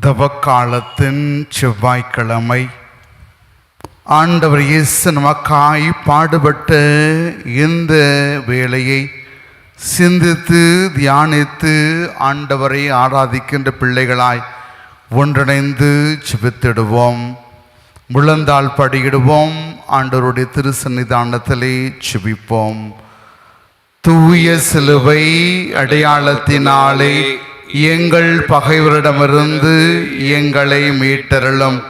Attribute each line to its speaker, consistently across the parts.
Speaker 1: தவக்காலத்தின் செவ்வாய்க்கிழமை. ஆண்டவர் இயேசு நமக்காய் பாடுபட்டு இந்த வேலையை சிந்தித்து தியானித்து ஆண்டவரை ஆராதிக்கின்ற பிள்ளைகளாய் ஒன்றிணைந்து செபித்திடுவோம் முழந்தாள் படியிடுவோம். ஆண்டவருடைய திருசன்னிதானத்திலே செபிப்போம் தூய சிலுவை அடையாளத்தினாலே எங்கள் பகைவரிடமிருந்து எங்களை மீட்டருளும்.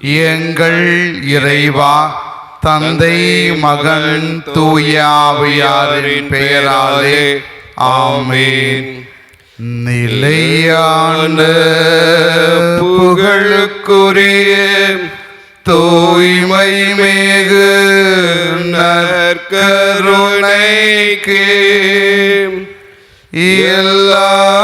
Speaker 1: எங்கள் இறைவா தந்தை மகன் தூயாவியாரின் பெயராலே ஆமேன். நிலையான புகழுக்குரிய தூய்மை மேகு நற்கருணைக்கு. எல்லா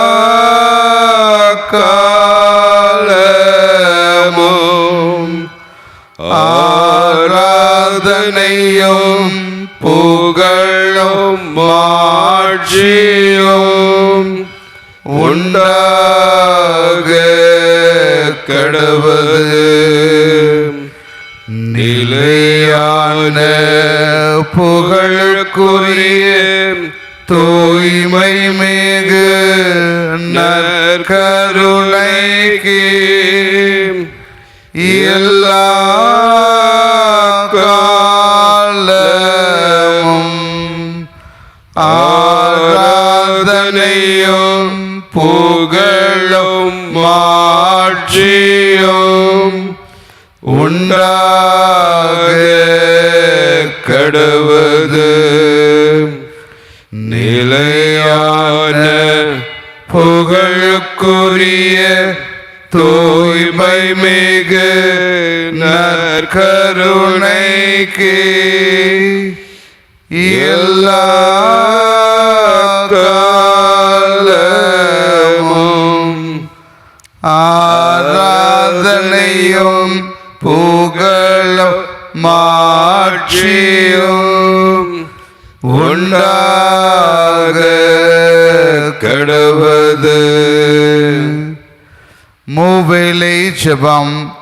Speaker 1: புகழுக்குரிய தூய்மை மிகு நற்கருணைக்கு எல்லா ஆராதனையும் புகழும் மாட்சியும் உண்டாக கடவுது. மூவேலை ஜெபம்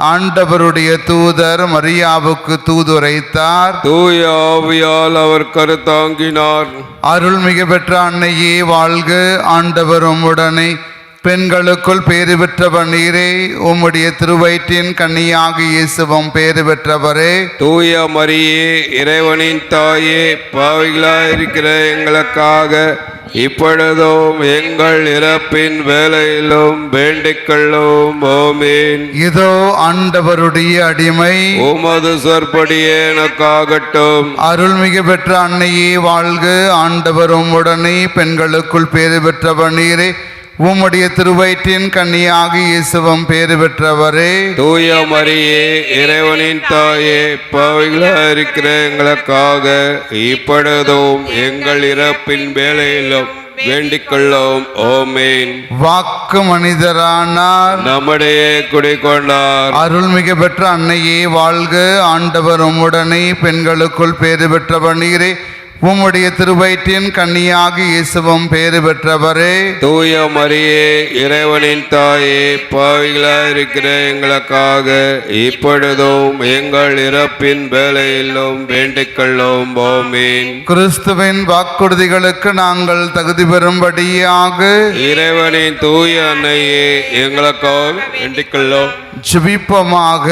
Speaker 1: ஆண்டவருடைய தூதர் மரியாவுக்கு தூதுரைத்தார்.
Speaker 2: தூய ஆவியால் அவர் கருத்தாங்கினார்.
Speaker 1: அருள்மிகு பெற்ற அன்னையே வாழ்க. ஆண்டவர் உம்முடனே பெண்களுக்குள் பேறு பெற்றவர் நீரே உம்முடைய திருவயிற்றின் கன்னியாக இயேசுவும் பேறு பெற்றவரே.
Speaker 2: தூய மரியே இறைவனின் தாயே பாவிகளாயிருக்கிற எங்களுக்காக இப்பொழுதும் எங்கள் இறப்பின் வேலையிலும் வேண்டிக்கொள்ளும் ஓமீன்
Speaker 1: இதோ ஆண்டவருடைய அடிமை.
Speaker 2: உமது சொற்படியே எனக்காகட்டும்.
Speaker 1: அருள்மிகு பெற்ற அன்னையே வாழ்க. ஆண்டவர் உம்முடனே பெண்களுக்குள் பேறு பெற்றவர் நீரே. உம்முடைய திருவயிற்றின் கன்னியாக இயேசுவும் பேறு பெற்றவரே.
Speaker 2: தூய மரியே இறைவனின் தாயே பாவிகளாயிருக்கிற எங்களுக்காக இப்பொழுதும் எங்கள் இறப்பின் வேலையிலும் வேண்டிக்கொள்ளும். ஓமீன்
Speaker 1: வாக்கு மனிதரானார்.
Speaker 2: நம்முடைய குடிக்கொண்டார்
Speaker 1: அருள்மிகு பெற்ற அன்னையே வாழ்க. ஆண்டவர் உம்முடனே பெண்களுக்குள் பேறு பெற்றவர் நீரே. உம்முடைய திருவயிற்றின் கன்னியாக இயேசுவும் பேறு பெற்றவரே.
Speaker 2: தூய மரியே இறைவனின் தாயே பாவிகளாயிருக்கிற எங்களுக்காக இப்பொழுதும் எங்கள் இறப்பின் வேலையிலும் வேண்டிக்கொள்ளும் ஓமீன்
Speaker 1: கிறிஸ்துவின் வாக்குறுதிகளுக்கு நாங்கள் தகுதி பெறும்படியாக
Speaker 2: இறைவனின் தூய அன்னையே எங்களுக்காக வேண்டிக்கொள்ளும்
Speaker 1: ஜெபிப்பமாக.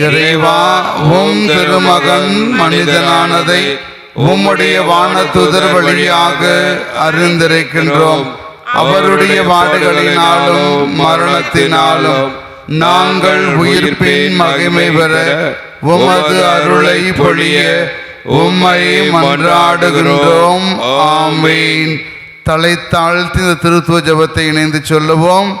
Speaker 1: இறைவா உம் திருமகன் மனிதனானதை உம்முடைய வானத்துதர் வழியாக அறிந்திருக்கின்றோம் அவருடைய பாடுகளினாலும் மரணத்தினாலும் நாங்கள் உயிர்ப்பின் மகிமை பெற உமது அருளை பொழிய உம்மை மன்றாடுகின்றோம். ஆமீன். தலை தாழ்த்தி இந்த திருத்துவ ஜபத்தை இணைந்து சொல்லுவோம்.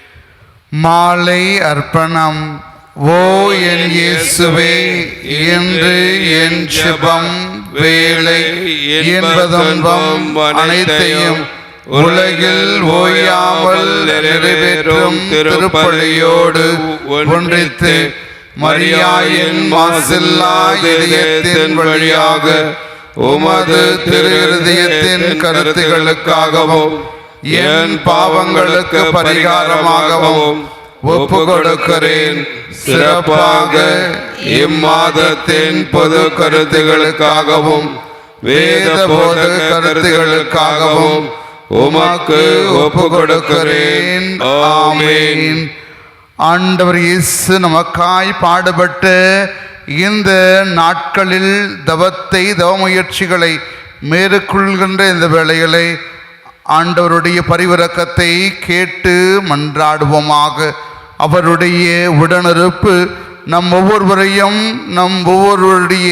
Speaker 1: மாலை அர்ப்பணம். ஓ என் இயேசுவே என்று என் ஜெபம் வேலை என்பதும் அனைத்தையும் உலகில் ஓயாமல் நிறைவேற்றும் திருப்பலியோடு ஒன்றித்து மரியாயின் மாசில்லா இதயத்தின் வழியாக உமது திரு இருதயத்தின் கருத்துகளுக்காகவும் என் பாவங்களுக்கு பரிகாரமாகவும் ஒப்பு கொடுக்கிறேன் சிறப்பாக இம்மாதத்தின் பொது கருத்துகளுக்காகவும் வேத போத கருத்துகளுக்காகவும் உமக்கு ஒப்பு கொடுக்கிறேன் ஆமேன். ஆண்டவர் இயேசு நமக்காய் பாடுபட்டு இந்த நாட்களில் தவத்தை தவ முயற்சிகளை மேற்கொள்கின்ற இந்த வேளைகளை ஆண்டவருடைய பரிவிறக்கத்தை கேட்டு மன்றாடுவோமாக. அவருடைய உடனிருப்பு நம் ஒவ்வொருவரையும் நம் ஒவ்வொருவருடைய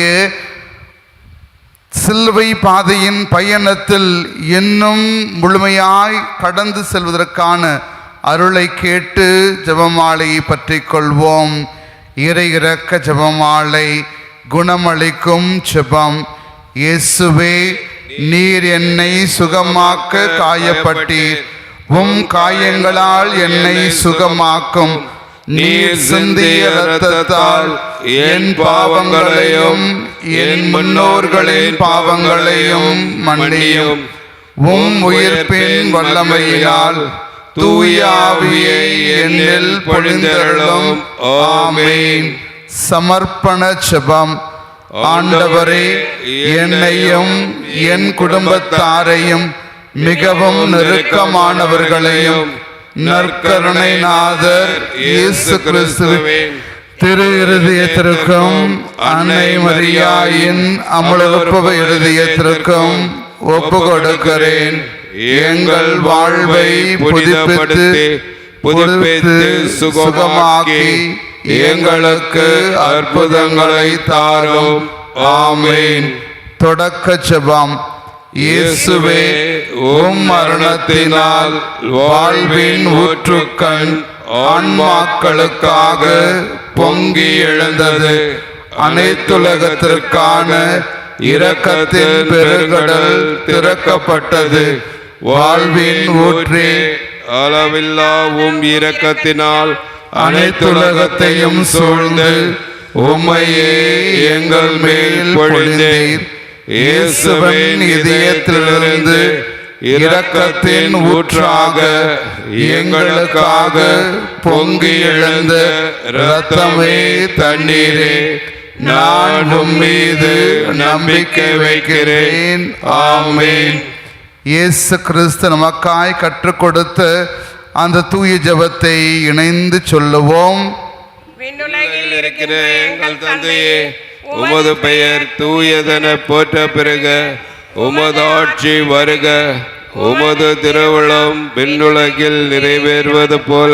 Speaker 1: சில்வை பாதையின் பயணத்தில் இன்னும் முழுமையாய் கடந்து செல்வதற்கான அருளை கேட்டு ஜபமாலையை பற்றி கொள்வோம். இறை இறக்க ஜெபமாலை குணமளிக்கும் ஜெபம். இயேசுவே நீர் என்னை சுகமாக்க காயப்பட்டீர். உம் காயங்களால் என்னை சுகமாக்கும். நீர் சிந்திய ரத்தத்தால் என் பாவங்களையும் என் முன்னோர்களின் பாவங்களையும் மன்னியும். உம் உயிர்ப்பின் வல்லமையினால் தூயாவியை என்னில் பொழிந்தருளும். ஆமேன். சமர்ப்பண செபம். ஆண்டவரே என்னையும் என் குடும்பத்தாரையும் மிகவும் நெருக்கமானவர்களையும் நற்கருணை நாதர் இயேசு கிறிஸ்துவே திரு இருதயத்திற்கும் அன்னை மரியாயின் அமுழுப்பவ இருதயத்திற்கும் ஒப்பு கொடுக்கிறேன் எங்கள் வாழ்வை புதுப்பித்து புதுப்பித்து சுகமாக்கி எங்களுக்கு அற்புதங்களை தாரும். ஆமீன். தொடக்க செபம். இயேசுவே உம் மரணத்தினால் வாழ்வின் ஊற்றுக்கண் ஆன்மாக்களுக்காக பொங்கி எழுந்தது. அனைத்துலகத்திற்கான இரக்கத்தின் பெருங்கடல் திறக்கப்பட்டது. வாழ்வின் ஊற்றே
Speaker 2: அளவில்லாவும் இரக்கத்தினால்
Speaker 1: அனைத்துலகத்தையும் சூழ்ந்து உம்மையே எங்கள் மேல் பொழிந்தீர். இயேசுவின் இதயத்திலிருந்து இரக்கத்தின் ஊற்றாக எங்களுக்காக பொங்கி எழுந்த இரத்தமே தண்ணீரே. நான் மீது நம்பிக்கை வைக்கிறேன். ஆமேன். இயேசு கிறிஸ்து நமக்காய் கற்றுக் கொடுத்து அந்த தூய ஜெபத்தை இணைந்து சொல்லுவோம்.
Speaker 2: விண்ணுலகில் இருக்கிற எங்கள் தந்தையே உமது பெயர் தூயதென போற்ற பிறக உமது ஆட்சி வருக. உமது திருவுளம் விண்ணுலகில் நிறைவேறுவது போல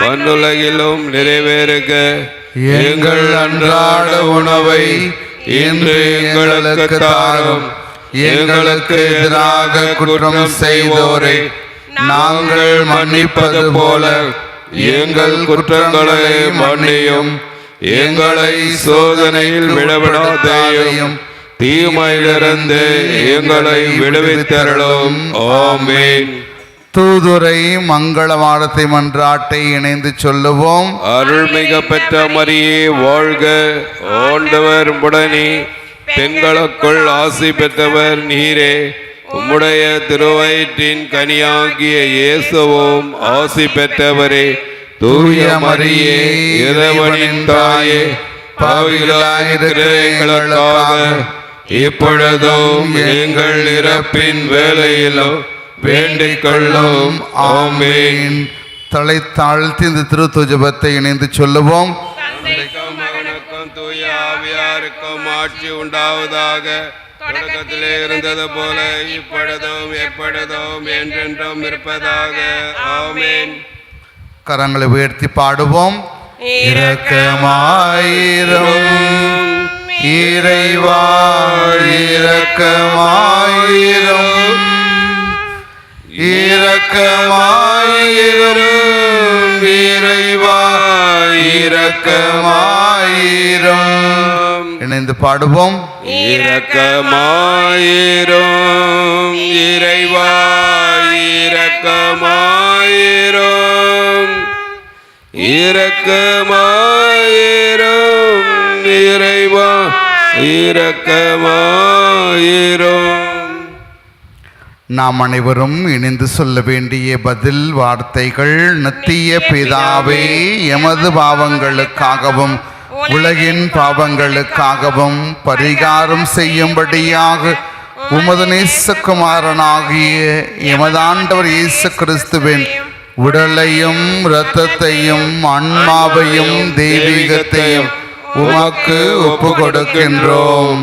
Speaker 2: மண்ணுலகிலும் நிறைவேறுக.
Speaker 1: எங்கள் அன்றாட உணவை இன்று எங்களுக்கு தாரும். எங்களுக்கு எதிராக குற்றம் செய்தோரை நாங்கள் மன்னிப்பது போல எங்கள் குற்றங்களை மன்னியும் எங்களை சோதனையில் விடவிடாதையும் தீமையிலிருந்து எங்களை விடுவித்தருளும். ஆமென். தூதுரை மங்கள வாரத்தை மன்றாட்டை இணைந்து சொல்லுவோம்.
Speaker 2: அருள்மிக பெற்ற மரியே வாழ்க. ஆண்டவர் உடனே பெண்களுக்குள் ஆசி பெற்றவர் நீரே. உம்முடைய திருவயிற்றின் கனியாகிய இயேசுவோம் ஆசி பெற்றவரே தூய மரியே இறைவனின் தாயே பாவிகளாயிருக்கிற இப்பொழுதும் எங்கள் இறப்பின் வேலையிலும் வேண்டிக் கொள்ளும். ஆமேன்.
Speaker 1: தலை தாழ்த்தி இந்த திருத்துஜபத்தை இணைந்து சொல்லுவோம்.
Speaker 2: மகனுக்கும் தூய ஆவியாருக்கும் ஆட்சி உண்டாவதாக. தொடக்கத்திலே இருந்தது போல இப்பொழுதும் எப்பொழுதும் என்றென்றும் இருப்பதாக. ஆமென்.
Speaker 1: கரங்களை உயர்த்தி பாடுவோம். இரக்கமாயிரும். இறைவா இரக்கமாயிரும். இரக்கமாயிரும். இறைவா இரக்கமாயிரும். இணைந்து பாடுவோம்.
Speaker 2: இரக்கமாயிரும். இறைவா இரக்கமாயிரும். இரக்கமாயிரும். இறைவா இரக்கமாயிரும்.
Speaker 1: நாம் அனைவரும் இணைந்து சொல்ல வேண்டிய பதில் வார்த்தைகள் நித்திய பிதாவே எமது பாவங்களுக்காகவும் உலகின் பாவங்களுக்காகவும் பரிகாரம் செய்யும்படியாக உமது நேசகுமாரனாகிய எமதாண்டவர் இயேசு கிறிஸ்துவின் உடலையும் இரத்தத்தையும் அன்மாவையும் தெய்வீகத்தையும் உமக்கு ஒப்பு கொடுக்கின்றோம்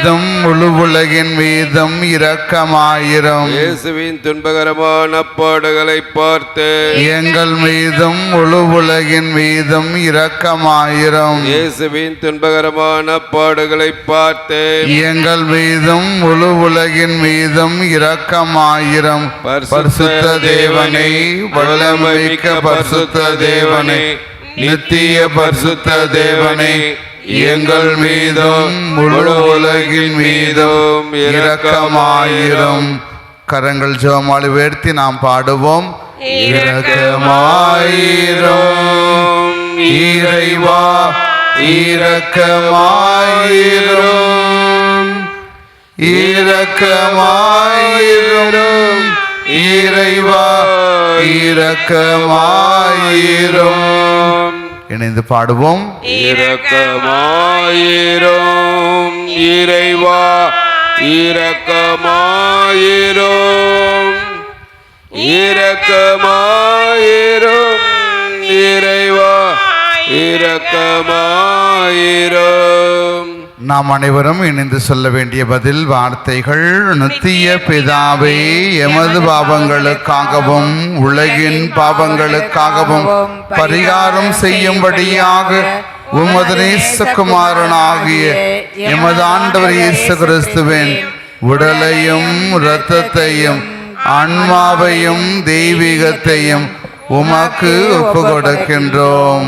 Speaker 1: மீதும் முழு உலகின் மீதும் இரக்கமாயிரும்.
Speaker 2: இயேசுவின் துன்பகரமான பாடுகளை பார்த்து
Speaker 1: எங்கள் மீதும் முழு உலகின் மீதும் இரக்கமாயிரும்.
Speaker 2: இயேசுவின் துன்பகரமான பாடுகளை பார்த்து
Speaker 1: எங்கள் மீதும் முழு உலகின் மீதும் இரக்கமாயிரும். பரிசுத்த தேவனே வல்லமைக்க பரிசுத்த தேவனே நித்திய பரிசுத்த தேவனே எங்கள் மீதும் முழு உலகின் மீதும் இரக்கமாயிரும். கரங்கள் ஜெபமாலை உயர்த்தி நாம் பாடுவோம். இரக்கமாயிரும். இறைவா இரக்கமாயிரும். இரக்கமாயிரும். இறைவா இரக்கமாயிரும். இணைந்து பாடுவோம்.
Speaker 2: இரக்கமாயிரோம் இறைவா இரக்கமாயிரோம். இரக்கமாயிரோம் இறைவா இரக்கமாயிரோம்.
Speaker 1: நாம் அனைவரும் இணைந்து சொல்ல வேண்டிய பதில் வார்த்தைகள் நித்திய பிதாவே எமது பாவங்களுக்காகவும் உலகின் பாவங்களுக்காகவும் பரிகாரம் செய்யும்படியாக உமது நேசகுமாரனாகிய எமது ஆண்டவர் இயேசு கிறிஸ்துவின் உடலையும் இரத்தத்தையும் ஆன்மாவையும் தெய்வீகத்தையும் உமக்கு ஒப்பு கொடுக்கின்றோம்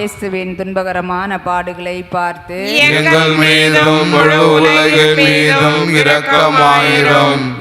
Speaker 3: இயேசுவின் துன்பகரமான பாடுகளை பார்த்து
Speaker 1: எங்கள் மீதும் முழு உலகின் மீதும் இரக்கமாயிரும்.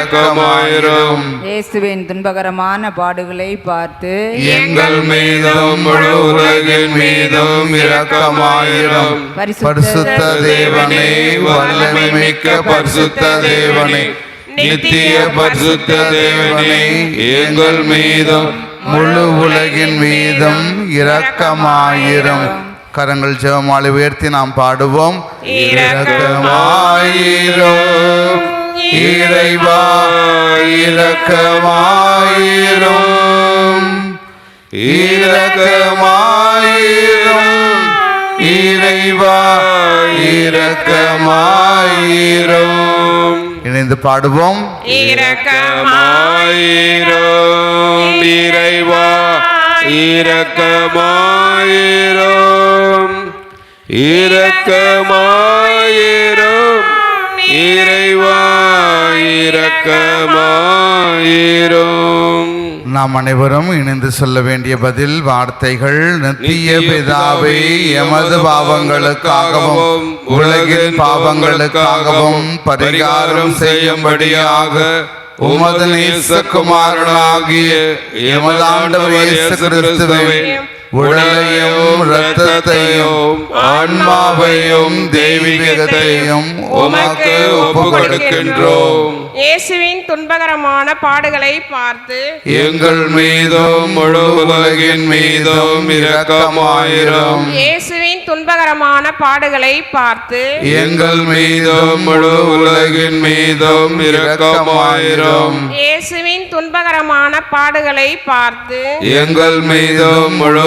Speaker 2: இரக்கமாயிரும்
Speaker 3: இயேசுவின் துன்பகரமான பாடுகளை பார்த்து
Speaker 2: எங்கள் மீதும் முழு உலகின் மீதும் இரக்கமாயிரும்.
Speaker 1: பரிசுத்த தேவனே வல்லமை மிக்க பரிசுத்த தேவனே
Speaker 2: நித்திய பரிசுத்த தேவனே எங்கள் மீதும்
Speaker 1: முழு உலகின் மீதும் இரக்கமாயிரும். கரங்கள் ஜெபமாலை உயர்த்தி நாம் பாடுவோம். இரக்கமாயிரும். இறைவாயிரக்கமாயிரும் இரக்கமாயிரும் இறைவாயிரக்கமாயிரும் இணைந்து பாடுவோம்.
Speaker 2: இரக்கமாயிரும் இறைவா இரக்கமாயிரும் இரக்கமாயிரும் இறைவா இரக்கமாயிரும்
Speaker 1: நாம் அனைவரும் இணைந்து சொல்ல வேண்டிய பதில் வார்த்தைகள் நித்திய பிதாவே எமது பாவங்களுக்காகவும் உலகின் பாவங்களுக்காகவும் பரிகாரம் செய்யும்படியாக உமது நேசகுமாரனாகிய எமது ஆண்டவர் இயேசு கிறிஸ்துவை உடலையும் இரத்தத்தையும் ஆன்மாவையும் தெய்வீகத்தையும் உமக்கு ஒப்புக் கொடுக்கின்றோம்
Speaker 4: இயேசுவின் துன்பகரமான பாடுகளை பார்த்து
Speaker 2: எங்கள் மீதும் முழு உலகின் மீதும் இரக்கமாயிரும்.
Speaker 4: இயேசுவின் துன்பகரமான பாடுகளை பார்த்து
Speaker 2: எங்கள் மீதும் முழு உலகின் மீதும் இரக்கமாயிரும்.
Speaker 4: இயேசுவின் துன்பகரமான பாடுகளை பார்த்து
Speaker 2: எங்கள் மீதும் முழு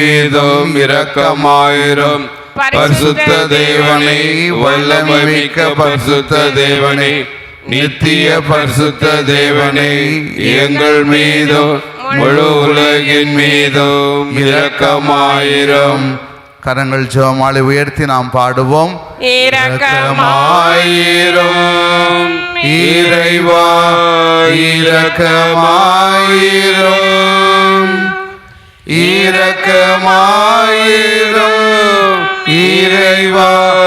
Speaker 2: இரக்கமாயிரும். பரிசுத்த தேவனை வல்லமை மிக்க பரிசுத்த தேவனை நித்திய பரிசுத்த தேவனை எங்கள் மீதும் முழு உலகின் மீதும் இரக்கமாயிரும்.
Speaker 1: கரங்கள் ஜெபமாலை உயர்த்தி நாம் பாடுவோம்.
Speaker 4: இரக்கமாயிரும்.
Speaker 2: இறைவா இரக்கமாயிரும். இரக்கமாயிரும். இறைவா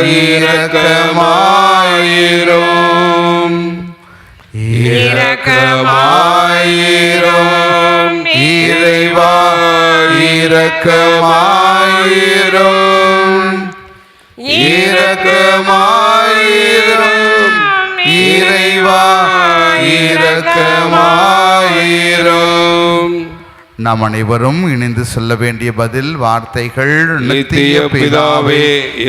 Speaker 2: இரக்கமாயிரும். இரக்கமாயிரும். இறைவா இரக்கமாயிரும். இரக்கமாயிரும். இறைவா இரக்கமாயிரும்.
Speaker 1: நாம் அனைவரும் இணைந்து சொல்ல வேண்டிய பதில் வார்த்தைகள்
Speaker 2: நித்திய பிதாவே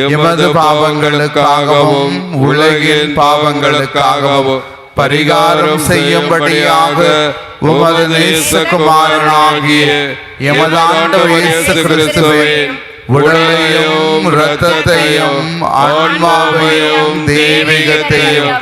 Speaker 2: எமது பாவங்களுக்காகவும் உலகின் பாவங்களுக்காகவும் பரிகாரம் செய்யும்படியாக உமது நேசகுமாரனாகிய எமது ஆண்டவர் இயேசு கிறிஸ்துவை உடலையும் இரத்தத்தையும் ஆன்மாவையும் தெய்வீகத்தையும்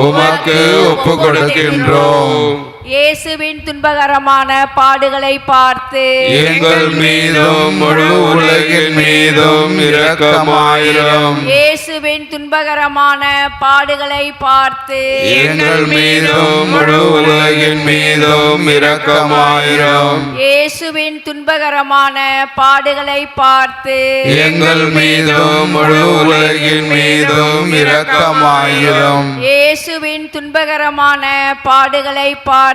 Speaker 2: உமக்கு ஒப்பு கொடுக்கின்றோம்
Speaker 5: இயேசுவின் துன்பகரமான பாடுகளை பார்த்து
Speaker 2: எங்கள் மீதும் முழு உலகின் மீதும் இரக்கமாயிரும்.
Speaker 5: இயேசுவின் துன்பகரமான பாடுகளை பார்த்து
Speaker 2: எங்கள் மீதும் முழு உலகின் மீதும் இரக்கமாயிரும்.
Speaker 5: இயேசுவின் துன்பகரமான பாடுகளை பார்த்து
Speaker 2: எங்கள் மீதும் முழு உலகின் மீதும்
Speaker 1: இரக்கமாயிரும்.
Speaker 5: இயேசுவின் துன்பகரமான பாடுகளை பார்த்து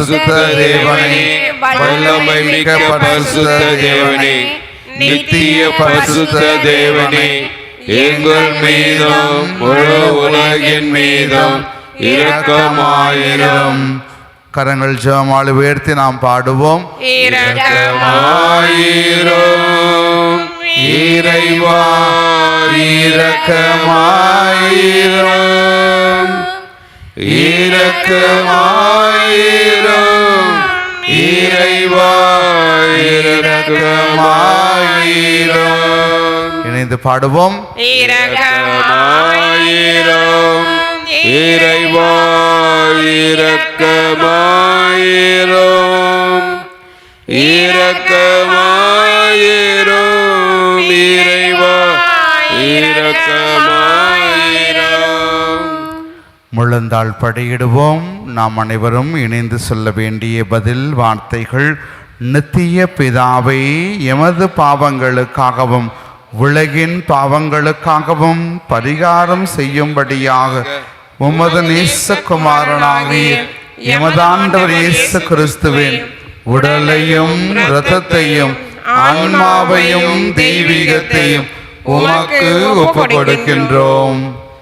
Speaker 2: பரிசுத்த தேவனே வல்லமை மிக்க பரிசுத்த தேவனே நித்திய பரிசுத்த தேவனே எங்கள் மீதும் முழு உலகின் மீதும் இரக்கமாயிரும்.
Speaker 1: கரங்கள் ஜெபமாலை உயர்த்தி நாம் பாடுவோம்.
Speaker 2: இரக்கமாயிரும். இறைவா இரக்கமாயிரும். இரக்கமாயிரும் இறைவா இரக்கமாயிரும்
Speaker 1: இணைந்து பாடுவோம்.
Speaker 2: இரக்கமாயிரும் இறைவா இரக்கமாயிரும் இரக்கமாயிரும்
Speaker 1: முழந்தாள் படையிடுவோம். நாம் அனைவரும் இணைந்து சொல்ல வேண்டிய பதில் வார்த்தைகள் நித்திய பிதாவை எமது பாவங்களுக்காகவும் உலகின் பாவங்களுக்காகவும் பரிகாரம் செய்யும்படியாக உமது நேசகுமாரனாகிய எமதாண்டவர் இயேசு கிறிஸ்துவின் உடலையும் இரத்தத்தையும் ஆன்மாவையும் தெய்வீகத்தையும் உமக்கு ஒப்புக் கொடுக்கின்றோம்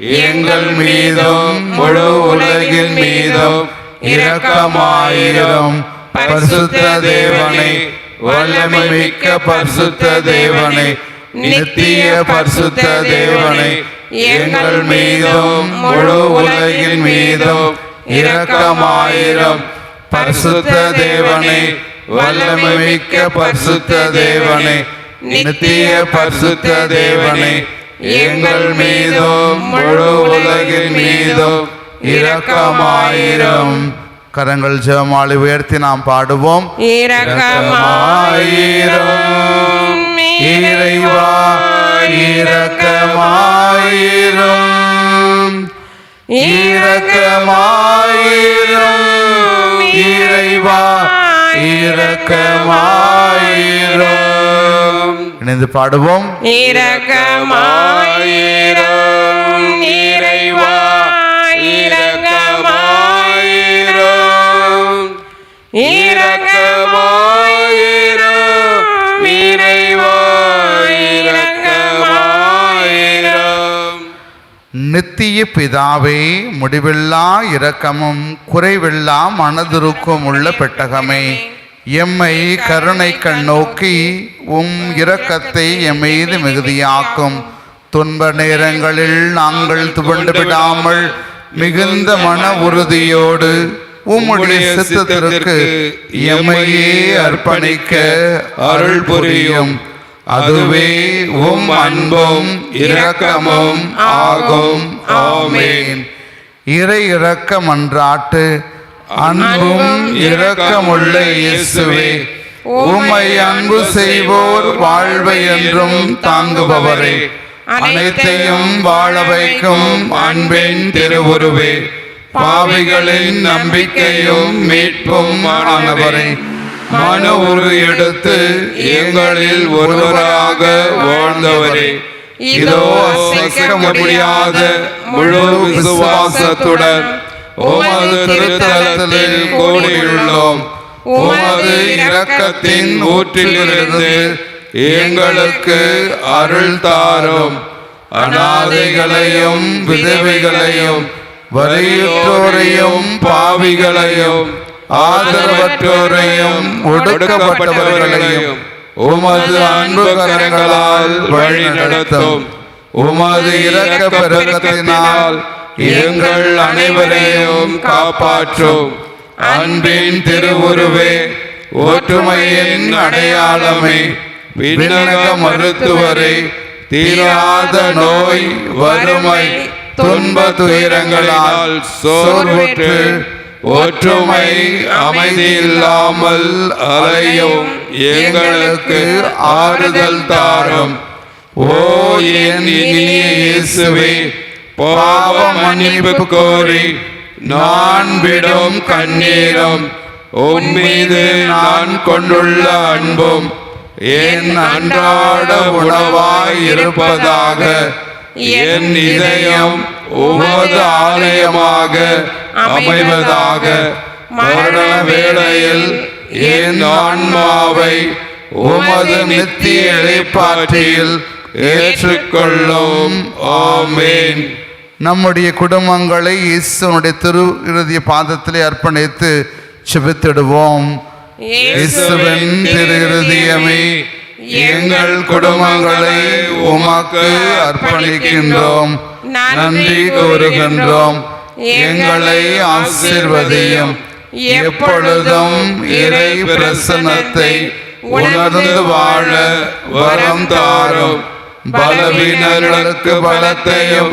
Speaker 1: எங்கள் மீதும் முழு உலகின் மீதும் இரக்கமாயிரும். பரிசுத்த தேவனை வல்லமை மிக்க பரிசுத்த தேவனை நித்திய பரிசுத்த தேவனை எங்கள் மீதும் முழு உலகின் மீதும் இரக்கமாயிரும். பரிசுத்த தேவனை வல்லமை மிக்க பரிசுத்த தேவனை நித்திய பரிசுத்த தேவனை எங்கள் மீதும் முழு உலகின் மீதும் இரக்கமாயிரும். கரங்கள் ஜெபமாலை உயர்த்தி நாம் பாடுவோம். இரக்கமாயிரும். இறைவா இரக்கமாயிரும். இரக்கமாயிரும். இறைவா இரக்கமாயிரும். இணைந்து பாடுவோம்.
Speaker 4: இரக்கமாயிரம் இறைவா
Speaker 2: இரக்கமாயிரம். இரக்கமாயிரம் இறைவா இரக்கமாயிரம்.
Speaker 1: நித்திய பிதாவே முடிவில்லா இரக்கமும் குறைவில்லா மனதிருக்கும் உள்ள பெட்டகமே. எம்மை கருணை கண் நோக்கி உம் இரக்கத்தை எம்மீது மிகுதியாக்கும். துன்ப நேரங்களில் நாங்கள் துவண்டு விடாமல் மிகுந்த மன உறுதியோடு உம்முடைய சித்தத்திற்கு எம்மையே அர்ப்பணிக்க அருள் புரியும். அதுவே உம் அன்பும் இரக்கமும் ஆகும். ஆமேன். இறை இரக்கம் அன்றாட்டு அன்பும் இரக்கமுள்ள இயேசுவே உம்மை அன்பு செய்வோர் வாழ்வை என்றும் தாங்குபவரே. அனைத்தையும் வாழ வைக்கும் அன்பின் திருவுருவே. பாவிகளின் நம்பிக்கையும் மீட்பும் ஆனவரே. மன உரு எடுத்து எங்களில் ஒருவராக வாழ்ந்தவரே. இதோ அசைக்க முடியாத முழு விசுவாசத்துடன் உமது திருத்தலத்தில் கூடியுள்ளோம். உமது இரக்கத்தின் ஊற்றிலிருந்து எங்களுக்கு அருள் தாரும். அனாதைகளையும் விதவைகளையும் வலியுற்றோரையும் பாவிகளையும் ஆதரவற்றோரையும் ஒடுக்கப்பட்டவர்களையும் உமது அன்பு கரங்களால் வழி நடத்தும் உமது இரக்க பெருக்கத்தினால் எங்கள் அனைவரையும் காப்பாற்றும். அன்பின் திருவுருவே ஒற்றுமையின் அடையாளமே. விண்ணக மருத்துவரை தீராத நோய் வறுமை துன்ப துயரங்களால் சோர்வுற்று ஒற்றுமை அமைதி இல்லாமல் அலையும் எங்களுக்கு ஆறுதல் தாரும். ஓ என் இனிய இயேசுவே பாவ மன்னிப்பு கோரி நான் விடும் கண்ணீரும் உம்மீது நான் கொண்டுள்ள அன்பும் என் அன்றாட உணவாய் இருப்பதாக என் இதயம் உமது ஆலயமாக அமைவதாக மரண வேளையில் என் ஆன்மாவை உமது நித்திய இழைப்பாற்றியில் ஏற்றுக்கொள்ளும். ஆமேன். நம்முடைய குடும்பங்களை இயேசுனுடைய திரு இறுதிய பாதத்திலே அர்ப்பணித்து செபித்திடுவோம். இயேசுவின் திரு இருதயமே எங்கள் குடும்பங்களை உமக்கு அர்ப்பணிக்கின்றோம். நன்றி கூறுகின்றோம். எங்களை ஆசீர்வதியும். எப்பொழுதும் இறை பிரசனத்தை உணர்ந்து வாழ வரம் தாரும். பலவீனர்களுக்கு பலத்தையும்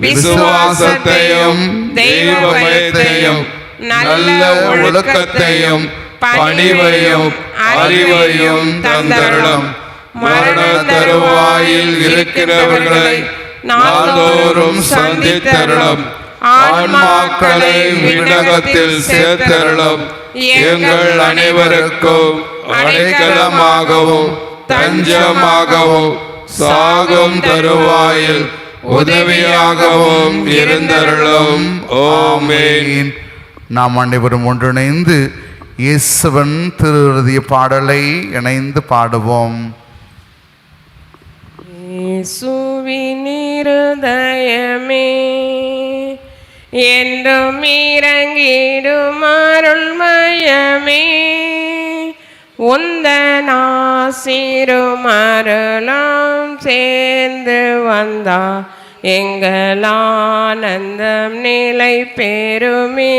Speaker 1: விசுவாசத்தையும் தெய்வ பயத்தையும் நல்ல ஒழுக்கத்தையும் பணிவையும் அறிவையும் தந்தருளும். மரண தருவாயில் இருக்கிறவர்களை நாள்தோறும் சந்தித்தருளும். ஆன்மாக்களை விண்ணகத்தில் சேர்த்தருளும். எங்கள் அனைவருக்கும் அடைக்கலமாகவும் தஞ்சமாகவும் சாகும் தருவாயில் உதவியாகவும் இருந்தருளும். ஓமேன் நாம் அனைவரும் ஒன்றிணைந்து இயேசுவன் திருதிய பாடலை இணைந்து பாடுவோம்.
Speaker 4: இயேசுவின் இருதயமே என்றும் இறங்கிடும் அருள்மயமே உந்தன் ஆசிரும் அருளாம் சேர்ந்து வந்தா எங்கள் ஆனந்தம் நிலை பெருமே